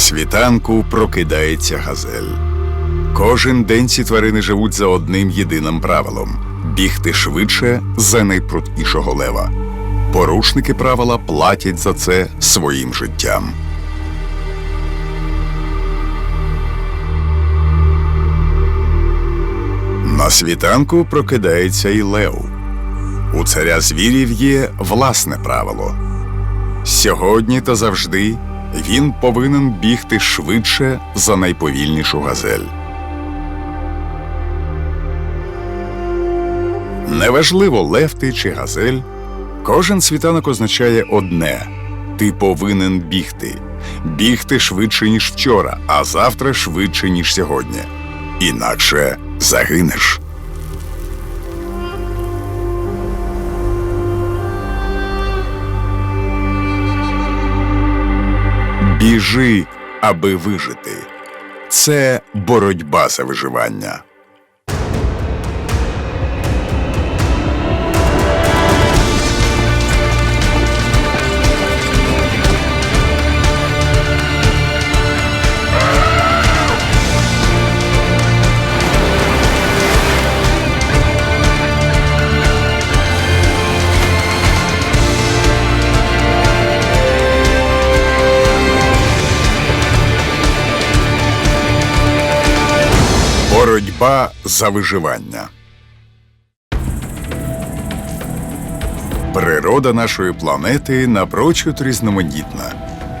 світанку прокидається газель. Кожен день ці тварини живуть за одним єдиним правилом бігти швидше за найпрудкішого лева. Порушники правила платять за це своїм життям. На світанку прокидається і лев. У царя звірів є власне правило. Сьогодні та завжди він повинен бігти швидше за найповільнішу газель. Неважливо, лев ти чи газель, кожен світанок означає одне: ти повинен бігти. Бігти швидше, ніж вчора, а завтра швидше, ніж сьогодні. Інакше загинеш. Біжи, аби вижити. Це боротьба за виживання. Боротьба за виживання. Природа нашої планети напрочуд різноманітна.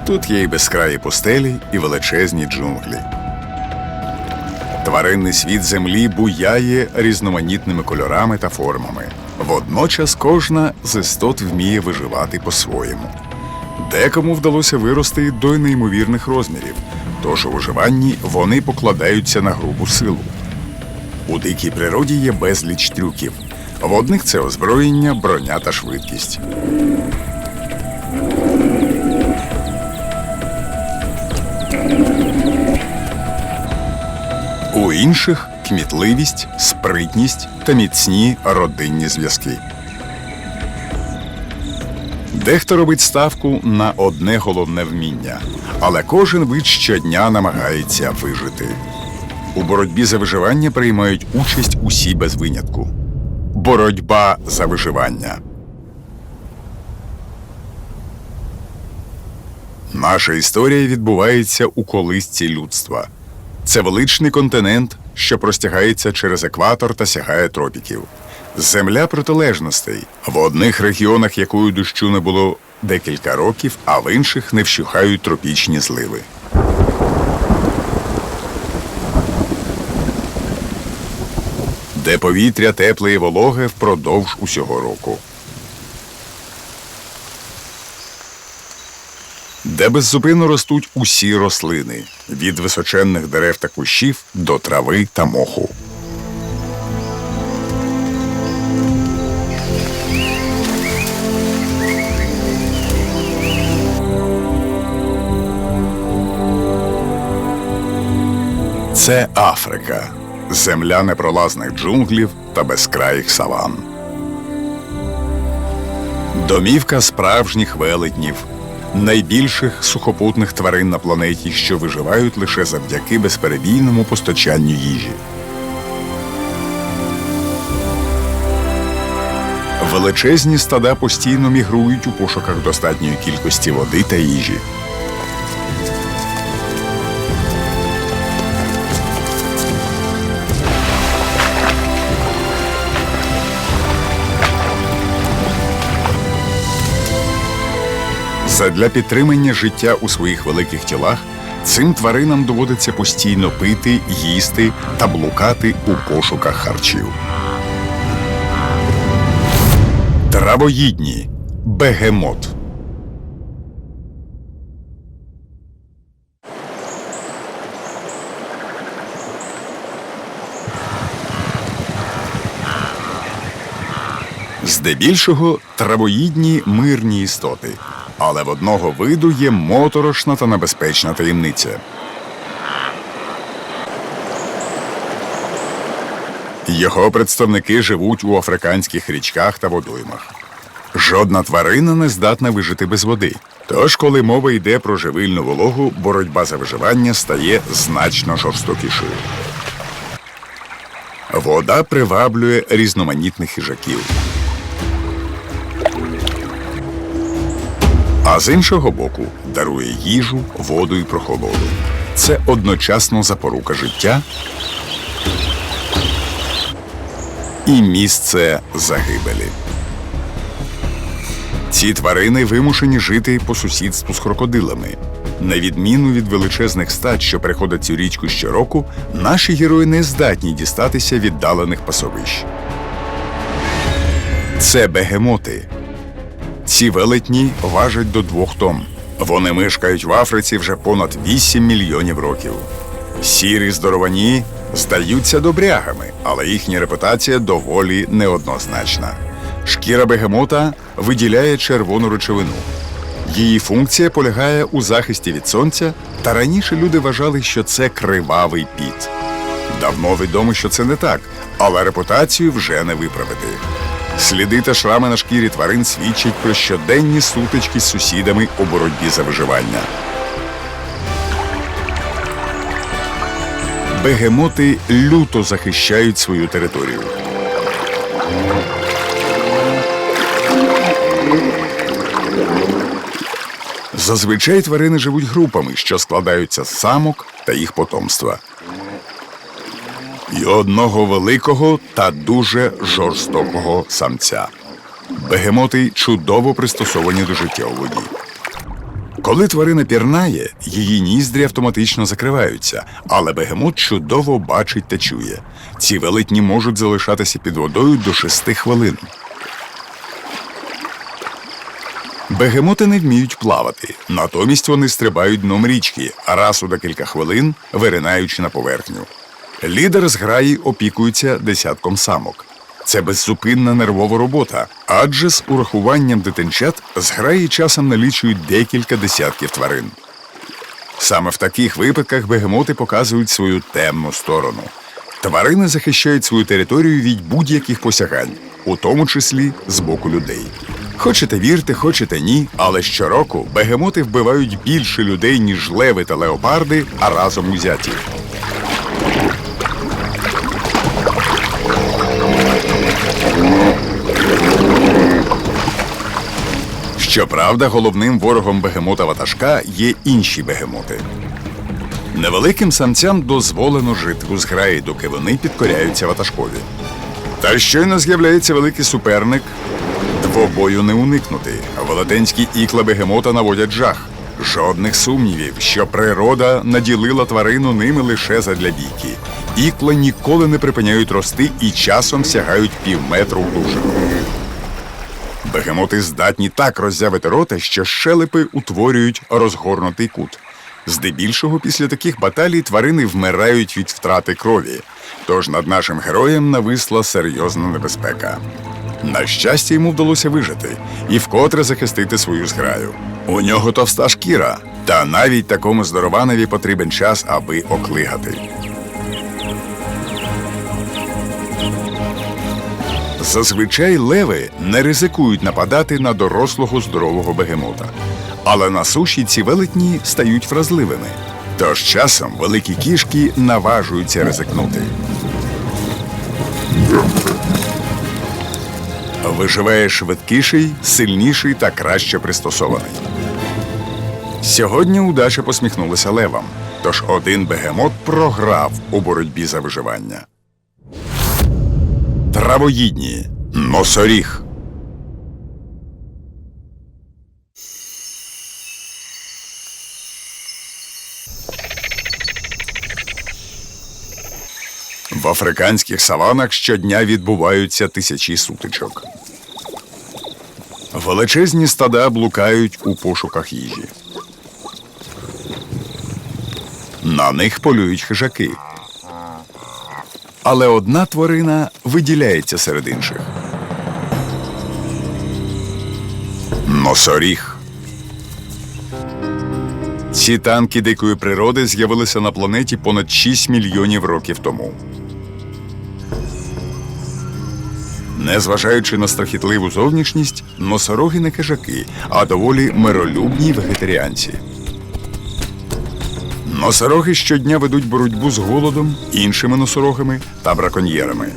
Тут є і безкраї пустелі, і величезні джунглі. Тваринний світ землі буяє різноманітними кольорами та формами. Водночас кожна з істот вміє виживати по-своєму. Декому вдалося вирости до неймовірних розмірів, тож у виживанні вони покладаються на грубу силу. У дикій природі є безліч трюків. В одних це озброєння, броня та швидкість. У інших кмітливість, спритність та міцні родинні зв'язки. Дехто робить ставку на одне головне вміння, але кожен вид щодня намагається вижити. У боротьбі за виживання приймають участь усі без винятку. Боротьба за виживання. Наша історія відбувається у колисці людства. Це величний континент, що простягається через екватор та сягає тропіків. Земля протилежностей. В одних регіонах якою дощу не було декілька років, а в інших не вщухають тропічні зливи. Де повітря тепле і вологе впродовж усього року. Де беззупинно ростуть усі рослини від височенних дерев та кущів до трави та моху. Це Африка, земля непролазних джунглів та безкраїх саван. Домівка справжніх велетнів, найбільших сухопутних тварин на планеті, що виживають лише завдяки безперебійному постачанню їжі. Величезні стада постійно мігрують у пошуках достатньої кількості води та їжі. Задля підтримання життя у своїх великих тілах цим тваринам доводиться постійно пити, їсти та блукати у пошуках харчів. Травоїдні бегемот. Здебільшого травоїдні мирні істоти, але в одного виду є моторошна та небезпечна таємниця. Його представники живуть у африканських річках та водоймах. Жодна тварина не здатна вижити без води, Тож, коли мова йде про живильну вологу, боротьба за виживання стає значно жорстокішою. Вода приваблює різноманітних хижаків. А з іншого боку, дарує їжу, воду і прохолоду. Це одночасно запорука життя і місце загибелі. Ці тварини вимушені жити по сусідству з крокодилами. На відміну від величезних стад, що приходять цю річку щороку, наші герої не здатні дістатися віддалених пасовищ. Це бегемоти. Ці велетні важать до двох тонн. Вони мешкають в Африці вже понад 8 мільйонів років. Сірі здоровані здаються добрягами, але їхня репутація доволі неоднозначна. Шкіра бегемота виділяє червону речовину. Її функція полягає у захисті від сонця, та раніше люди вважали, що це кривавий піт. Давно відомо, що це не так, але репутацію вже не виправити. Сліди та шрами на шкірі тварин свідчать про щоденні сутички з сусідами у боротьбі за виживання. Бегемоти люто захищають свою територію. Зазвичай тварини живуть групами, що складаються з самок та їх потомства. І одного великого та дуже жорстокого самця. Бегемоти чудово пристосовані до життя у воді. Коли тварина пірнає, її ніздрі автоматично закриваються, але бегемот чудово бачить та чує. Ці велетні можуть залишатися під водою до 6 хвилин. Бегемоти не вміють плавати, натомість вони стрибають дном річки, раз у декілька хвилин виринаючи на поверхню. Лідер зграї опікується десятком самок. Це беззупинна нервова робота, адже з урахуванням дитинчат зграї часом налічують декілька десятків тварин. Саме в таких випадках бегемоти показують свою темну сторону. Тварини захищають свою територію від будь-яких посягань, у тому числі з боку людей. Хочете вірте, хочете ні, але щороку бегемоти вбивають більше людей, ніж леви та леопарди, а разом узяті. Щоправда, головним ворогом бегемота ватажка є інші бегемоти. Невеликим самцям дозволено жити у зграї, доки вони підкоряються ватажкові. Та щойно з'являється великий суперник, двобою не уникнути. Велетенські ікла бегемота наводять жах. Жодних сумнівів, що природа наділила тварину ними лише задля бійки. Ікла ніколи не припиняють рости і часом сягають півметру в довжину. Бегемоти здатні так роззявити рота, що щелепи утворюють розгорнутий кут. Здебільшого після таких баталій тварини вмирають від втрати крові. Тож над нашим героєм нависла серйозна небезпека. На щастя, йому вдалося вижити і вкотре захистити свою зграю. У нього товста шкіра, та навіть такому здорованові потрібен час, аби оклигати. Зазвичай леви не ризикують нападати на дорослого здорового бегемота. Але на суші ці велетні стають вразливими. Тож часом великі кішки наважуються ризикнути. Виживає швидкіший, сильніший та краще пристосований. Сьогодні удача посміхнулася левам, тож один бегемот програв у боротьбі за виживання. Травоїдні. Носоріг. В африканських саванах щодня відбуваються тисячі сутичок. Величезні стада блукають у пошуках їжі. На них полюють хижаки. Але одна тварина виділяється серед інших. Носоріг. Ці танки дикої природи з'явилися на планеті понад 6 мільйонів років тому. Незважаючи на страхітливу зовнішність, носороги не хижаки, а доволі миролюбні вегетаріанці. Носороги щодня ведуть боротьбу з голодом, іншими носорогами та браконьєрами.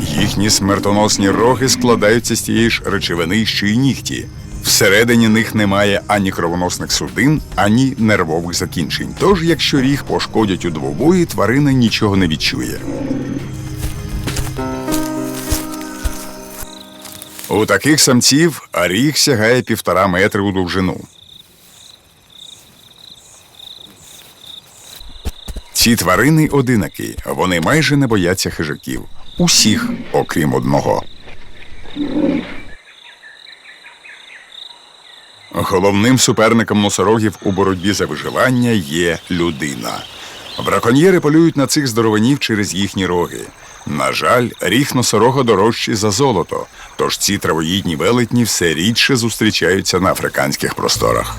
Їхні смертоносні роги складаються з тієї ж речовини, що й нігті. Всередині них немає ані кровоносних судин, ані нервових закінчень. Тож, якщо ріг пошкодять у двобої, тварина нічого не відчує. У таких самців ріг сягає півтора метри у довжину. Ці тварини одинакі, вони майже не бояться хижаків. Усіх, окрім одного. Головним суперником носорогів у боротьбі за виживання є людина. Браконьєри полюють на цих здорованів через їхні роги. На жаль, ріг носорога дорожчий за золото, тож ці травоїдні велетні все рідше зустрічаються на африканських просторах.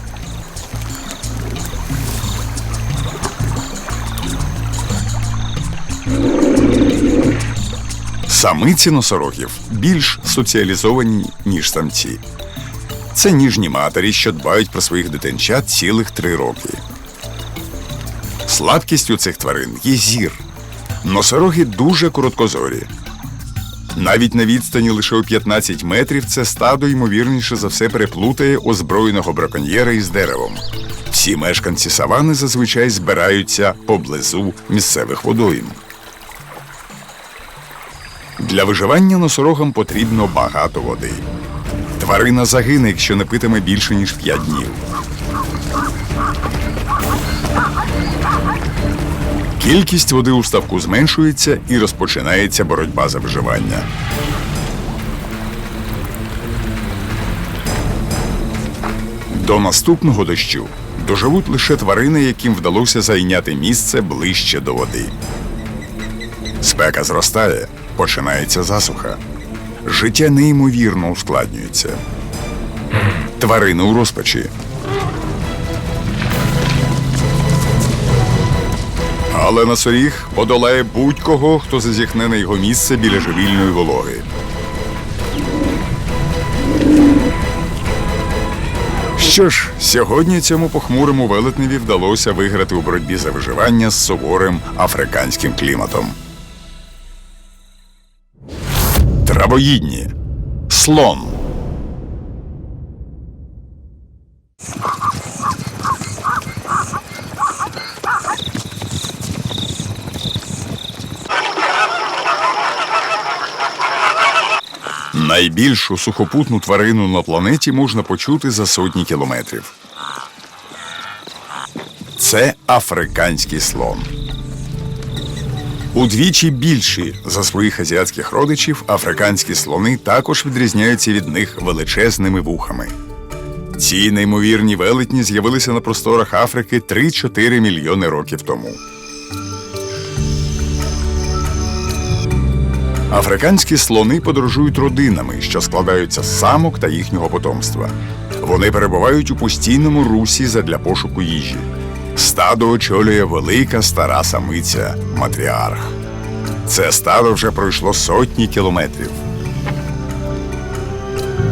Самиці носорогів більш соціалізовані, ніж самці. Це ніжні матері, що дбають про своїх дитинчат цілих три роки. Слабкістю цих тварин є зір. Носороги дуже короткозорі. Навіть на відстані лише у 15 метрів це стадо ймовірніше за все переплутає озброєного браконьєра із деревом. Всі мешканці савани зазвичай збираються поблизу місцевих водойм. Для виживання носорогам потрібно багато води. Тварина загине, якщо не питиме більше, ніж 5 днів. Кількість води у ставку зменшується і розпочинається боротьба за виживання. До наступного дощу доживуть лише тварини, яким вдалося зайняти місце ближче до води. Спека зростає, починається засуха. Життя неймовірно ускладнюється. Тварини у розпачі. Але носоріг подолає будь-кого, хто зазіхне на його місце біля живільної вологи. Що ж, сьогодні цьому похмурому велетневі вдалося виграти у боротьбі за виживання з суворим африканським кліматом. Травоїдні. Слон. Найбільшу сухопутну тварину на планеті можна почути за сотні кілометрів. Це африканський слон. Удвічі більші за своїх азіатських родичів, африканські слони також відрізняються від них величезними вухами. Ці неймовірні велетні з'явилися на просторах Африки 3-4 мільйони років тому. Африканські слони подорожують родинами, що складаються з самок та їхнього потомства. Вони перебувають у постійному русі задля пошуку їжі. Стадо очолює велика стара самиця матріарх. Це стадо вже пройшло сотні кілометрів.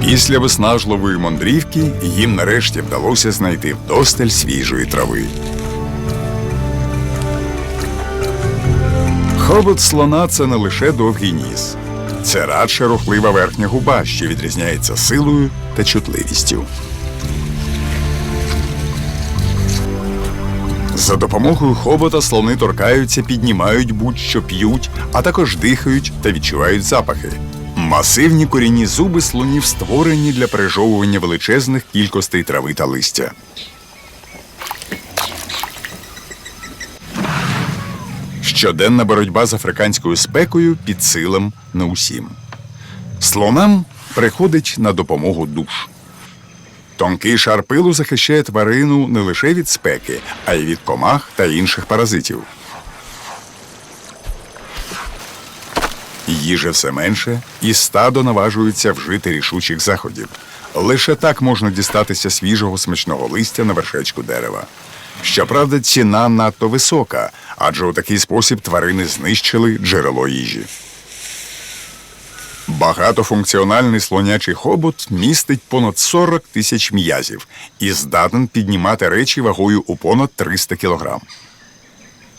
Після виснажливої мандрівки їм нарешті вдалося знайти вдосталь свіжої трави. Хобот слона це не лише довгий ніс. Це радше рухлива верхня губа, що відрізняється силою та чутливістю. За допомогою хобота слони торкаються, піднімають будь-що п'ють, а також дихають та відчувають запахи. Масивні корінні зуби слонів створені для пережовування величезних кількостей трави та листя. Щоденна боротьба з африканською спекою під силам не усім. Слонам приходить на допомогу душ. Тонкий шар пилу захищає тварину не лише від спеки, а й від комах та інших паразитів. Їжі все менше, і стадо наважується вжити рішучих заходів. Лише так можна дістатися свіжого смачного листя на вершечку дерева. Щоправда, ціна надто висока, адже у такий спосіб тварини знищили джерело їжі. Багатофункціональний слонячий хобот містить понад 40 тисяч м'язів і здатен піднімати речі вагою у понад 300 кг.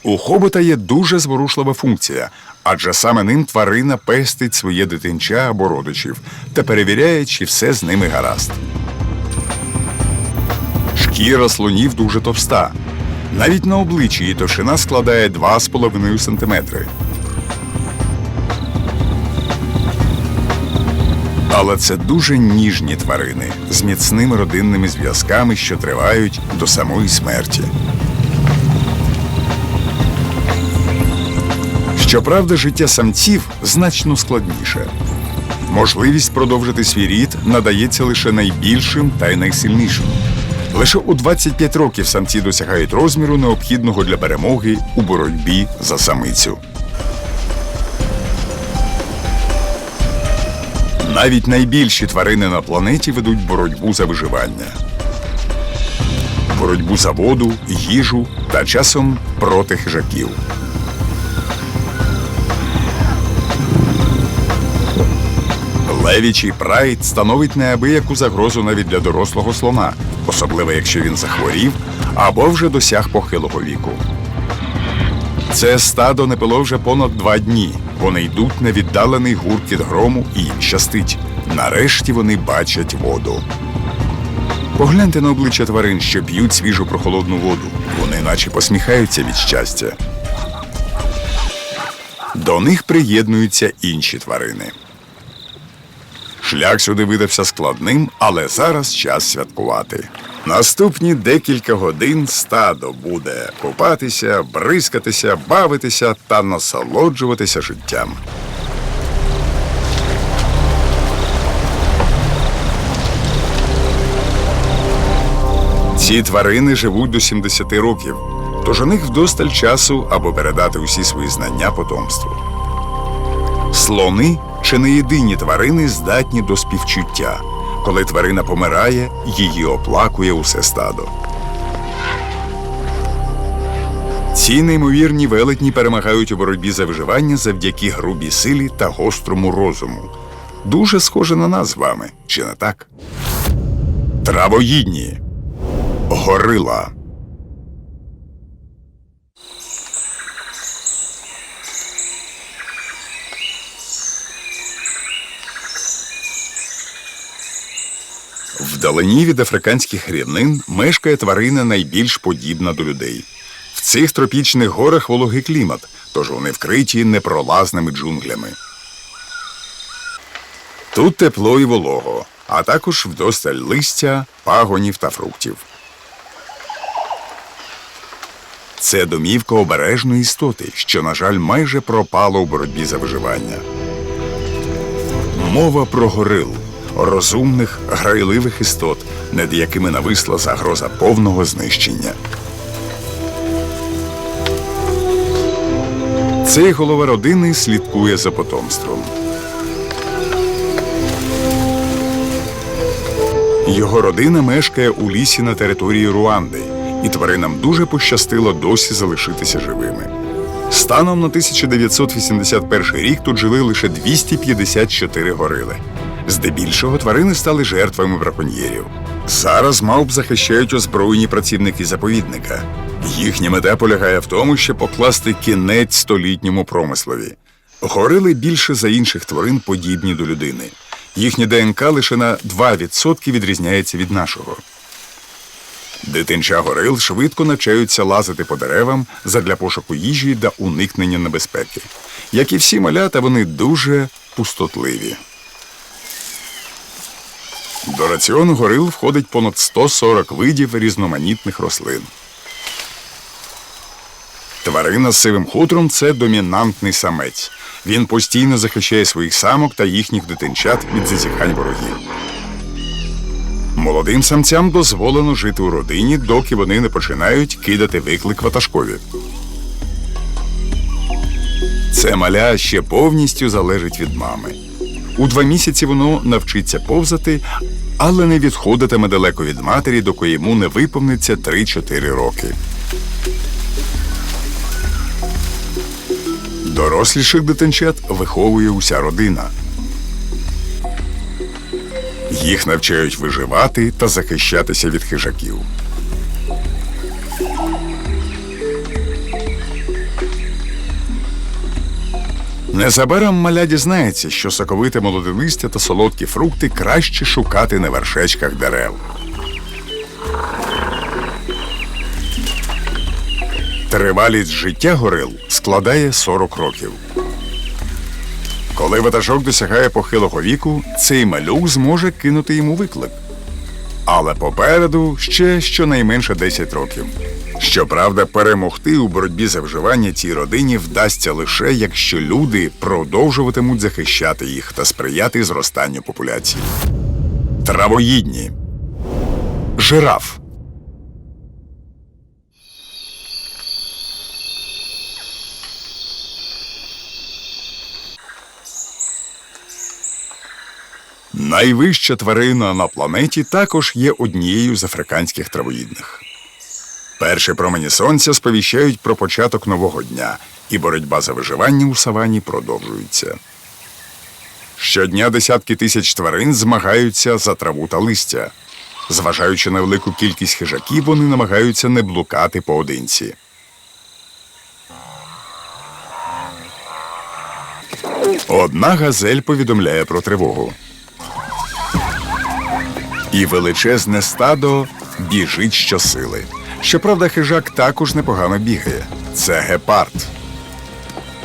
У хобота є дуже зворушлива функція, адже саме ним тварина пестить своє дитинча або родичів та перевіряє, чи все з ними гаразд. Шкіра слонів дуже товста. Навіть на обличчі її товщина складає 2,5 см. Але це дуже ніжні тварини з міцними родинними зв'язками, що тривають до самої смерті. Щоправда, життя самців значно складніше. Можливість продовжити свій рід надається лише найбільшим та й найсильнішим. Лише у 25 років самці досягають розміру, необхідного для перемоги у боротьбі за самицю. Навіть найбільші тварини на планеті ведуть боротьбу за виживання. Боротьбу за воду, їжу та часом проти хижаків. Левічий прайд становить неабияку загрозу навіть для дорослого слона, особливо якщо він захворів або вже досяг похилого віку. Це стадо не пило вже понад два дні. Вони йдуть на віддалений гуркіт грому і їм щастить. Нарешті вони бачать воду. Погляньте на обличчя тварин, що п'ють свіжу прохолодну воду. Вони наче посміхаються від щастя. До них приєднуються інші тварини. Шлях сюди видався складним, але зараз час святкувати. Наступні декілька годин стадо буде купатися, бризкатися, бавитися та насолоджуватися життям. Ці тварини живуть до 70 років, тож у них вдосталь часу або передати усі свої знання потомству. Слони чи не єдині тварини здатні до співчуття. Коли тварина помирає, її оплакує усе стадо. Ці неймовірні велетні перемагають у боротьбі за виживання завдяки грубій силі та гострому розуму. Дуже схоже на нас з вами, чи не так? Травоїдні. Горила. Вдалині від африканських рівнин мешкає тварина найбільш подібна до людей. В цих тропічних горах вологий клімат, тож вони вкриті непролазними джунглями. Тут тепло і волого, а також вдосталь листя, пагонів та фруктів. Це домівка обережної істоти, що, на жаль, майже пропала у боротьбі за виживання. Мова про горил розумних, грайливих істот, над якими нависла загроза повного знищення. Цей голова родини слідкує за потомством. Його родина мешкає у лісі на території Руанди, і тваринам дуже пощастило досі залишитися живими. Станом на 1981 рік тут жили лише 254 горили. Здебільшого тварини стали жертвами браконьєрів. Зараз мавп захищають озброєні працівники заповідника. Їхня мета полягає в тому, щоб покласти кінець столітньому промислові. Горили більше за інших тварин подібні до людини. Їхнє ДНК лише на 2% відрізняється від нашого. Дитинча горил швидко навчаються лазити по деревам задля пошуку їжі та уникнення небезпеки. Як і всі малята, вони дуже пустотливі. До раціону горил входить понад 140 видів різноманітних рослин. Тварина з сивим хутром це домінантний самець. Він постійно захищає своїх самок та їхніх дитинчат від зазіхань ворогів. Молодим самцям дозволено жити у родині, доки вони не починають кидати виклик ватажкові. Це маля ще повністю залежить від мами. У два місяці воно навчиться повзати, але не відходитиме далеко від матері, доки йому не виповниться 3-4 роки. Доросліших дитинчат виховує уся родина. Їх навчають виживати та захищатися від хижаків. Незабаром маля дізнається, що соковите молоде листя та солодкі фрукти краще шукати на вершечках дерев. Тривалість життя горил складає 40 років. Коли ватажок досягає похилого віку, цей малюк зможе кинути йому виклик. Але попереду ще щонайменше 10 років. Щоправда, перемогти у боротьбі за вживання цій родині вдасться лише якщо люди продовжуватимуть захищати їх та сприяти зростанню популяції. Травоїдні. Жираф. Найвища тварина на планеті також є однією з африканських травоїдних. Перші промені сонця сповіщають про початок нового дня, і боротьба за виживання у савані продовжується. Щодня десятки тисяч тварин змагаються за траву та листя. Зважаючи на велику кількість хижаків, вони намагаються не блукати поодинці. Одна газель повідомляє про тривогу. І величезне стадо біжить щосили. Щоправда, хижак також непогано бігає. Це гепард.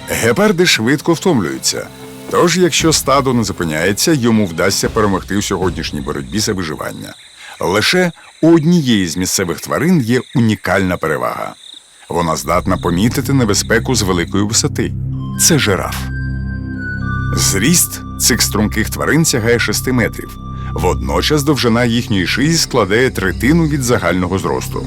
Гепарди швидко втомлюються. Тож, якщо стадо не зупиняється, йому вдасться перемогти у сьогоднішній боротьбі за виживання. Лише у однієї з місцевих тварин є унікальна перевага. Вона здатна помітити небезпеку з великої висоти. Це жираф. Зріст цих струнких тварин сягає 6 метрів. Водночас довжина їхньої шиї складає третину від загального зросту.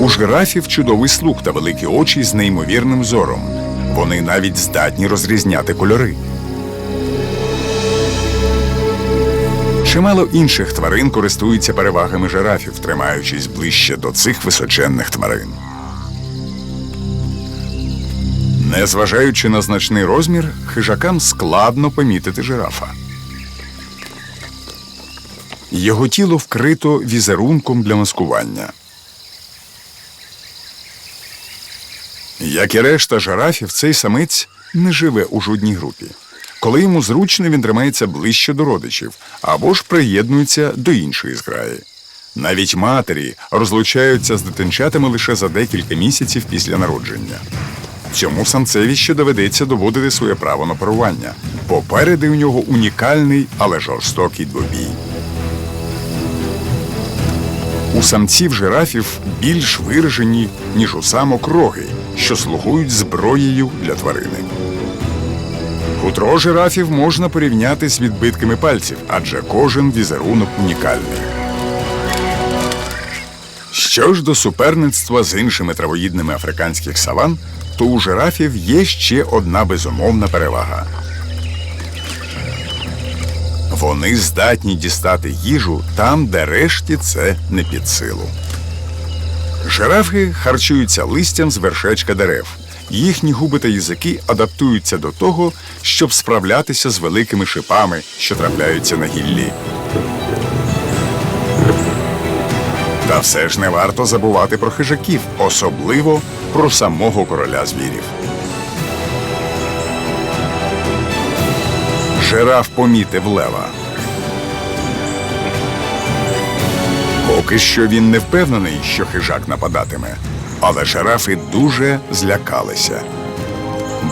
У жирафів чудовий слух та великі очі з неймовірним зором. Вони навіть здатні розрізняти кольори. Чимало інших тварин користуються перевагами жирафів, тримаючись ближче до цих височенних тварин. Незважаючи на значний розмір, хижакам складно помітити жирафа. Його тіло вкрито візерунком для маскування. Як і решта жирафів, цей самець не живе у жодній групі. Коли йому зручно, він тримається ближче до родичів або ж приєднується до іншої зграї. Навіть матері розлучаються з дитинчатами лише за декілька місяців після народження. Цьому самцеві ще доведеться доводити своє право на парування. Попереду у нього унікальний, але жорстокий двобій. У самців жирафів більш виражені, ніж у самок роги, що слугують зброєю для тварини. Хутро жирафів можна порівняти з відбитками пальців, адже кожен візерунок унікальний. Що ж до суперництва з іншими травоїдними африканських саван, то у жирафів є ще одна безумовна перевага. Вони здатні дістати їжу там, де решті це не під силу. Жирафи харчуються листям з вершечка дерев. Їхні губи та язики адаптуються до того, щоб справлятися з великими шипами, що трапляються на гіллі. Та все ж не варто забувати про хижаків, особливо про самого короля звірів. Жираф помітив лева. Поки що він не впевнений, що хижак нападатиме, але жирафи дуже злякалися.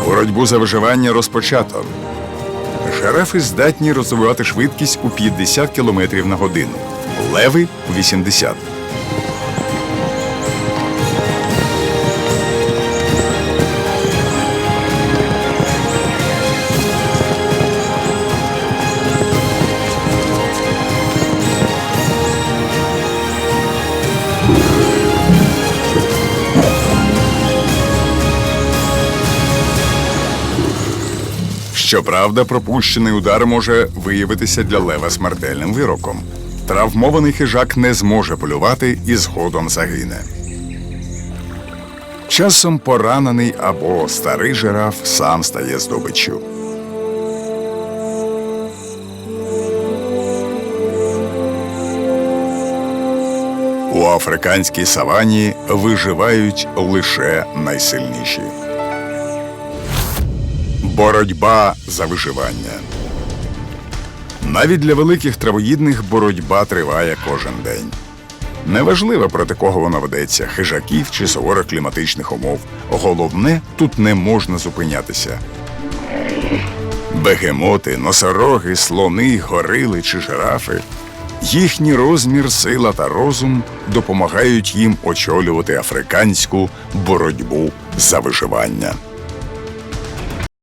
Боротьбу за виживання розпочато. Жирафи здатні розвивати швидкість у 50 км на годину, леви у 80. Щоправда, пропущений удар може виявитися для лева смертельним вироком. Травмований хижак не зможе полювати і згодом загине. Часом поранений або старий жираф сам стає здобиччю. У африканській савані виживають лише найсильніші. Боротьба за виживання. Навіть для великих травоїдних боротьба триває кожен день. Неважливо, проти кого вона ведеться, хижаків чи суворих кліматичних умов. Головне, тут не можна зупинятися. Бегемоти, носороги, слони, горили чи жирафи. Їхній розмір, сила та розум допомагають їм очолювати африканську боротьбу за виживання.